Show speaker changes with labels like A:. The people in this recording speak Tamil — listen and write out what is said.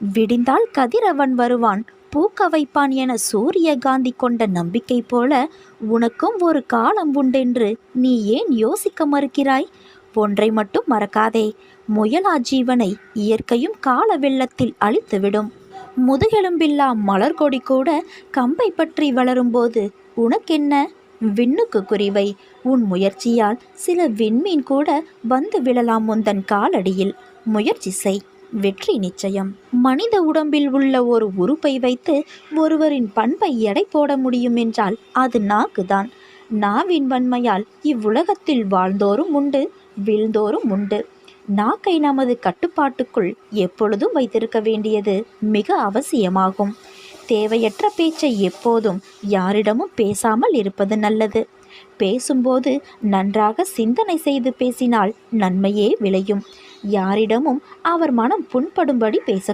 A: விடிந்தால் கதிரவன் வருவான். பூக்க வைப்பான் என சூரியகாந்தி கொண்ட நம்பிக்கை போல உனக்கும் ஒரு காலம் உண்டென்று நீ ஏன் யோசிக்க மறுக்கிறாய்? ஒன்றை மட்டும் மறக்காதே. முயலா ஜீவனை இயற்கையும் கால வெள்ளத்தில் அழித்துவிடும். முதுகெலும்பில்லா மலர்கொடி கூட கம்பை பற்றி வளரும்போது உனக்கென்ன? விண்ணுக்கு குறிவை. உன் முயற்சியால் சில விண்மீன் கூட வந்து விழலாம் உந்தன் காலடியில். முயற்சி செய். வெற்றி நிச்சயம். மனித உடம்பில் உள்ள ஒரு உறுப்பை வைத்து ஒருவரின் பண்பை எடை போட முடியும் என்றால் அது நாக்குதான். நாவின் வன்மையால் இவ்வுலகத்தில் வாழ்ந்தோரும் உண்டு வீழ்ந்தோரும் உண்டு. நாக்கை நமது கட்டுப்பாட்டுக்குள் எப்பொழுதும் வைத்திருக்க வேண்டியது மிக அவசியமாகும். தேவையற்ற பேச்சை எப்போதும் யாரிடமும் பேசாமல் இருப்பது நல்லது. பேசும்போது நன்றாக சிந்தனை செய்து பேசினால் நன்மையே விளையும். யாரிடமும் அவர் மனம் புண்படும்படி பேச